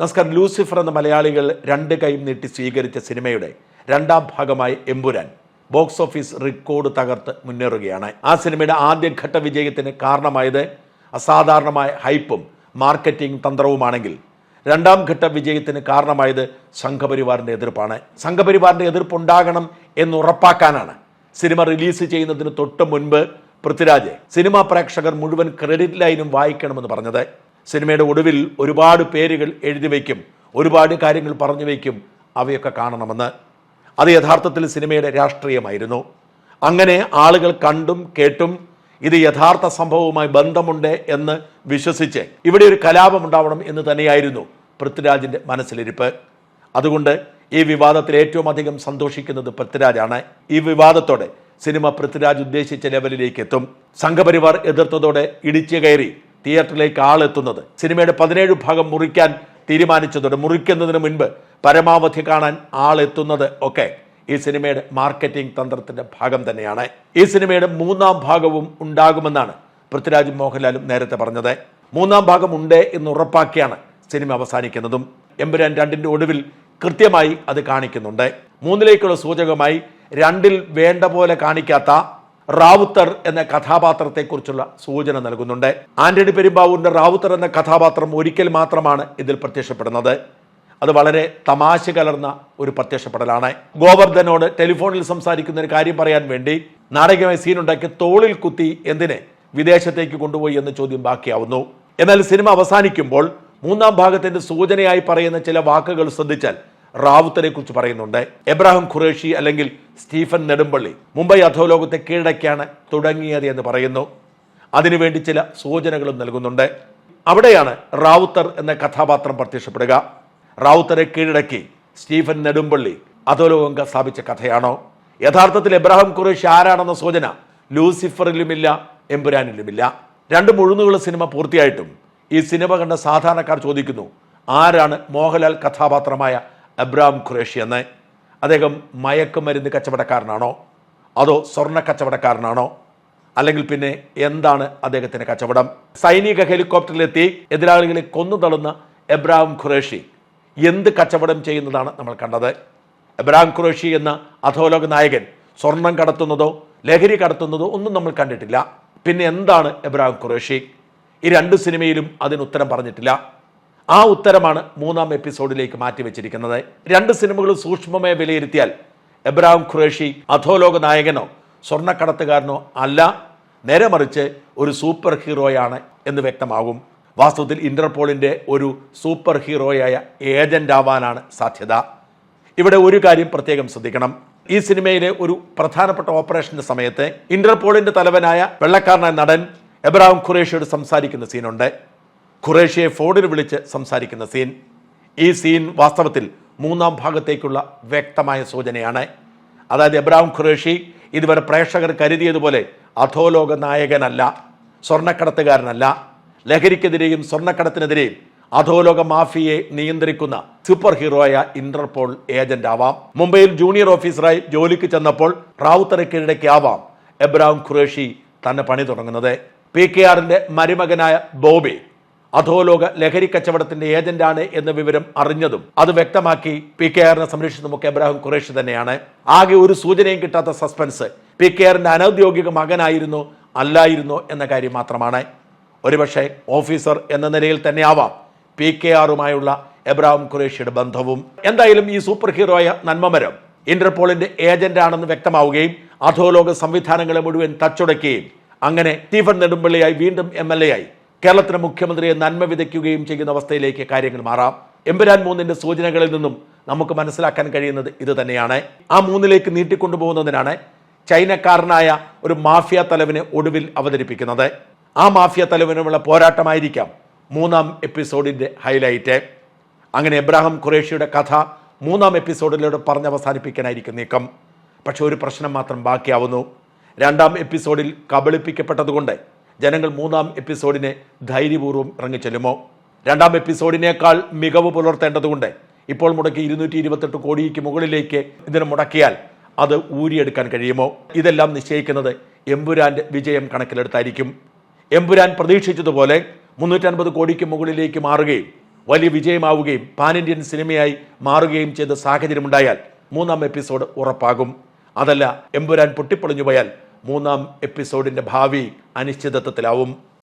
നമസ്കാരം. ലൂസിഫർ എന്ന മലയാളികൾ രണ്ട് കൈയും നീട്ടി സ്വീകരിച്ച സിനിമയുടെ രണ്ടാം ഭാഗമായ എമ്പുരാൻ ബോക്സ് ഓഫീസ് റെക്കോർഡ് തകർത്ത് മുന്നേറുകയാണ്. ആ സിനിമയുടെ ആദ്യഘട്ട വിജയത്തിന് കാരണമായത് അസാധാരണമായ ഹൈപ്പും മാർക്കറ്റിംഗ് തന്ത്രവുമാണെങ്കിൽ രണ്ടാം ഘട്ട വിജയത്തിന് കാരണമായത് സംഘപരിവാറിന്റെ എതിർപ്പാണ്. സംഘപരിവാറിന്റെ എതിർപ്പുണ്ടാകണം എന്ന് ഉറപ്പാക്കാനാണ് സിനിമ റിലീസ് ചെയ്യുന്നതിന് തൊട്ട് മുൻപ് പൃഥ്വിരാജ് സിനിമാ പ്രേക്ഷകർ മുഴുവൻ ക്രെഡിറ്റ് ലൈനും വായിക്കണമെന്ന് പറഞ്ഞത്. സിനിമയുടെ ഒടുവിൽ ഒരുപാട് പേരുകൾ എഴുതി വയ്ക്കും ഒരുപാട് കാര്യങ്ങൾ പറഞ്ഞു വയ്ക്കും അവയൊക്കെ കാണണമെന്ന്. അത് യഥാർത്ഥത്തിൽ സിനിമയുടെ രാഷ്ട്രീയമായിരുന്നു. അങ്ങനെ ആളുകൾ കണ്ടും കേട്ടും ഇത് യഥാർത്ഥ സംഭവവുമായി ബന്ധമുണ്ട് എന്ന് വിശ്വസിച്ച് ഇവിടെ ഒരു കലാപം ഉണ്ടാവണം എന്ന് തന്നെയായിരുന്നു പൃഥ്വിരാജിന്റെ മനസ്സിലിരിപ്പ്. അതുകൊണ്ട് ഈ വിവാദത്തിൽ ഏറ്റവും അധികം സന്തോഷിക്കുന്നത് പൃഥ്വിരാജാണ്. ഈ വിവാദത്തോടെ സിനിമ പൃഥ്വിരാജ് ഉദ്ദേശിച്ച ലെവലിലേക്ക് എത്തും സംഘപരിവാർ എതിർത്തതോടെ ഇടിച്ചു കയറി. തിയേറ്ററിലേക്ക് ആളെത്തുന്നത്. സിനിമയുടെ പതിനേഴ് ഭാഗം മുറിക്കാൻ തീരുമാനിച്ചതോടെ മുറിക്കുന്നതിന് മുൻപ് പരമാവധി കാണാൻ ആളെത്തുന്നത് ഒക്കെ ഈ സിനിമയുടെ മാർക്കറ്റിംഗ് തന്ത്രത്തിന്റെ ഭാഗം തന്നെയാണ്. ഈ സിനിമയുടെ മൂന്നാം ഭാഗവും ഉണ്ടാകുമെന്നാണ് പൃഥ്വിരാജും മോഹൻലാലും നേരത്തെ പറഞ്ഞത്. മൂന്നാം ഭാഗം ഉണ്ട് എന്ന് ഉറപ്പാക്കിയാണ് സിനിമ അവസാനിക്കുന്നതും. എമ്പുരാൻ രണ്ടിന്റെ ഒടുവിൽ കൃത്യമായി അത് കാണിക്കുന്നുണ്ട്. മൂന്നിലേക്കുള്ള സൂചകമായി രണ്ടിൽ വേണ്ട പോലെ കാണിക്കാത്ത റാവുത്തർ എന്ന കഥാപാത്രത്തെക്കുറിച്ചുള്ള സൂചന നൽകുന്നുണ്ട്. ആന്റണി പെരുമ്പാവൂരിന്റെ റാവുത്തർ എന്ന കഥാപാത്രം ഒരിക്കൽ മാത്രമാണ് ഇതിൽ പ്രത്യക്ഷപ്പെടുന്നത്. അത് വളരെ തമാശ കലർന്ന ഒരു പ്രത്യക്ഷപ്പെടലാണ്. ഗോവർദ്ധനോട് ടെലിഫോണിൽ സംസാരിക്കുന്ന ഒരു കാര്യം പറയാൻ വേണ്ടി നാടകമായ സീനുണ്ടാക്കി തോളിൽ കുത്തി എന്തിനെ വിദേശത്തേക്ക് കൊണ്ടുപോയി എന്ന ചോദ്യം ബാക്കിയാവുന്നു. എന്നാൽ സിനിമ അവസാനിക്കുമ്പോൾ മൂന്നാം ഭാഗത്തിന്റെ സൂചനയായി പറയുന്ന ചില വാക്കുകൾ ശ്രദ്ധിച്ചാൽ റാവുത്തരെ കുറിച്ച് പറയുന്നുണ്ട്. എബ്രാഹിം ഖുറേഷി അല്ലെങ്കിൽ സ്റ്റീഫൻ നെടുമ്പള്ളി മുംബൈ അധോലോകത്തെ കീഴടക്കിയാണ് തുടങ്ങിയത് എന്ന് പറയുന്നു. അതിനുവേണ്ടി ചില സൂചനകളും നൽകുന്നുണ്ട്. അവിടെയാണ് റാവുത്തർ എന്ന കഥാപാത്രം പ്രത്യക്ഷപ്പെടുക. റാവുത്തരെ കീഴടക്കി സ്റ്റീഫൻ നെടുമ്പള്ളി അധോലോകം സ്ഥാപിച്ച കഥയാണോ? യഥാർത്ഥത്തിൽ എബ്രാഹിം ഖുറേഷി ആരാണെന്ന സൂചന ലൂസിഫറിലുമില്ല എമ്പുരാനിലുമില്ല. രണ്ട് മുഴുന്നുകളുടെ സിനിമ പൂർത്തിയായിട്ടും ഈ സിനിമ കണ്ട സാധാരണക്കാർ ചോദിക്കുന്നു ആരാണ് മോഹൻലാൽ കഥാപാത്രമായ എബ്രാഹിം ഖുറേഷി എന്ന് അദ്ദേഹം മയക്കുമരുന്ന് കച്ചവടക്കാരനാണോ? അതോ സ്വർണ കച്ചവടക്കാരനാണോ? അല്ലെങ്കിൽ പിന്നെ എന്താണ് അദ്ദേഹത്തിന്റെ കച്ചവടം? സൈനിക ഹെലികോപ്റ്ററിലെത്തി എതിരാളികളെ കൊന്നു തള്ളുന്ന എബ്രാം ഖുറേഷി എന്ത് കച്ചവടം ചെയ്യുന്നതാണ് നമ്മൾ കണ്ടത്? എബ്രാം ഖുറേഷി എന്ന അധോലോക നായകൻ സ്വർണം കടത്തുന്നതോ ലഹരി കടത്തുന്നതോ ഒന്നും നമ്മൾ കണ്ടിട്ടില്ല. പിന്നെ എന്താണ് എബ്രാം ഖുറേഷി? ഈ രണ്ട് സിനിമയിലും അതിന് ഉത്തരം പറഞ്ഞിട്ടില്ല. ആ ഉത്തരമാണ് മൂന്നാം എപ്പിസോഡിലേക്ക് മാറ്റിവെച്ചിരിക്കുന്നത്. രണ്ട് സിനിമകളും സൂക്ഷ്മമായി വിലയിരുത്തിയാൽ എബ്രാഹിം ഖുറേഷി അധോലോക നായകനോ സ്വർണക്കടത്തുകാരനോ അല്ല. നേരെ മറിച്ച് ഒരു സൂപ്പർ ഹീറോയാണ് എന്ന് വ്യക്തമാകും. വാസ്തവത്തിൽ ഇന്റർപോളിന്റെ ഒരു സൂപ്പർ ഹീറോയായ ഏജന്റ് ആവാനാണ് സാധ്യത. ഇവിടെ ഒരു കാര്യം പ്രത്യേകം ശ്രദ്ധിക്കണം. ഈ സിനിമയിലെ ഒരു പ്രധാനപ്പെട്ട ഓപ്പറേഷന്റെ സമയത്ത് ഇന്റർപോളിന്റെ തലവനായ വെള്ളക്കാരനായ നടൻ എബ്രാഹിം ഖുറേഷിയോട് സംസാരിക്കുന്ന സീനുണ്ട്. ഖുറേഷിയെ ഫോണിൽ വിളിച്ച് സംസാരിക്കുന്ന സീൻ. ഈ സീൻ വാസ്തവത്തിൽ മൂന്നാം ഭാഗത്തേക്കുള്ള വ്യക്തമായ സൂചനയാണ്. അതായത് എബ്രാഹിം ഖുറേഷി ഇതുവരെ പ്രേക്ഷകർ കരുതിയതുപോലെ അധോലോക നായകനല്ല സ്വർണക്കടത്തുകാരനല്ല. ലഹരിക്കെതിരെയും സ്വർണക്കടത്തിനെതിരെയും അധോലോക മാഫിയെ നിയന്ത്രിക്കുന്ന സൂപ്പർ ഹീറോയായ ഇന്റർപോൾ ഏജന്റ് ആവാം മുംബൈയിൽ ജൂനിയർ ഓഫീസറായി ജോലിക്ക് ചെന്നപ്പോൾ റാവുത്തറ കീഴടക്കിയാവാം എബ്രാഹിം ഖുറേഷി തന്നെ പണി തുടങ്ങുന്നത്. പി കെ ആറിന്റെ മരുമകനായ ബോബി അധോലോക ലഹരി കച്ചവടത്തിന്റെ ഏജന്റാണ് എന്ന വിവരം അറിഞ്ഞതും അത് വ്യക്തമാക്കി പി കെ ആറിനെ സംരക്ഷിച്ചതുമൊക്കെ എബ്രാഹിം ഖുറേഷി തന്നെയാണ്. ആകെ ഒരു സൂചനയും കിട്ടാത്ത സസ്പെൻസ്. പി കെ ആറിന്റെ അനൌദ്യോഗിക മകനായിരുന്നോ അല്ലായിരുന്നോ എന്ന കാര്യം മാത്രമാണ്. ഒരുപക്ഷെ ഓഫീസർ എന്ന നിലയിൽ തന്നെ ആവാം പി കെ ആറുമായുള്ള എബ്രാഹിം ഖുറേഷിയുടെ ബന്ധവും. എന്തായാലും ഈ സൂപ്പർ ഹീറോയ നന്മമരം ഇന്റർപോളിന്റെ ഏജന്റ് ആണെന്ന് വ്യക്തമാവുകയും അധോലോക സംവിധാനങ്ങളെ മുഴുവൻ തച്ചുടയ്ക്കുകയും അങ്ങനെ സ്റ്റീഫൻ നെടുമ്പള്ളിയായി വീണ്ടും എം എൽ എ ആയി. കേരളത്തിലെ മുഖ്യമന്ത്രിയെ നന്മ വിതയ്ക്കുകയും ചെയ്യുന്ന അവസ്ഥയിലേക്ക് കാര്യങ്ങൾ മാറാം. എമ്പുരാൻ മൂന്നിന്റെ സൂചനകളിൽ നിന്നും നമുക്ക് മനസ്സിലാക്കാൻ കഴിയുന്നത് ഇത് തന്നെയാണ്. ആ മൂന്നിലേക്ക് നീട്ടിക്കൊണ്ടുപോകുന്നതിനാണ് ചൈനക്കാരനായ ഒരു മാഫിയ തലവിനെ ഒടുവിൽ അവതരിപ്പിക്കുന്നത്. ആ മാഫിയ തലവിനുമുള്ള പോരാട്ടമായിരിക്കാം മൂന്നാം എപ്പിസോഡിന്റെ ഹൈലൈറ്റ്. അങ്ങനെ എബ്രാഹിം ഖുറേഷിയുടെ കഥ മൂന്നാം എപ്പിസോഡിലൂടെ പറഞ്ഞ് അവസാനിപ്പിക്കാനായിരിക്കും നീക്കം. പക്ഷെ ഒരു പ്രശ്നം മാത്രം ബാക്കിയാവുന്നു. രണ്ടാം എപ്പിസോഡിൽ കബളിപ്പിക്കപ്പെട്ടതുകൊണ്ട് ജനങ്ങൾ മൂന്നാം എപ്പിസോഡിനെ ധൈര്യപൂർവം ഇറങ്ങിച്ചെല്ലുമോ? രണ്ടാം എപ്പിസോഡിനേക്കാൾ മികവ് പുലർത്തേണ്ടതുകൊണ്ട് ഇപ്പോൾ മുടക്കി ഇരുന്നൂറ്റി ഇരുപത്തെട്ട് കോടിക്ക് മുകളിലേക്ക് ഇതിന് മുടക്കിയാൽ അത് ഊരിയെടുക്കാൻ കഴിയുമോ? ഇതെല്ലാം നിശ്ചയിക്കുന്നത് എമ്പുരാന്റെ വിജയം കണക്കിലെടുത്തായിരിക്കും. എമ്പുരാൻ പ്രതീക്ഷിച്ചതുപോലെ മുന്നൂറ്റൻപത് കോടിക്ക് മുകളിലേക്ക് മാറുകയും വലിയ വിജയമാവുകയും പാൻ ഇന്ത്യൻ സിനിമയായി മാറുകയും ചെയ്ത സാഹചര്യമുണ്ടായാൽ മൂന്നാം എപ്പിസോഡ് ഉറപ്പാകും. അതല്ല എമ്പുരാൻ പൊട്ടിപ്പൊളിഞ്ഞു പോയാൽ മൂന്നാം എപ്പിസോഡിന്റെ ഭാവി അനിശ്ചിതത്വത്തിലാവും.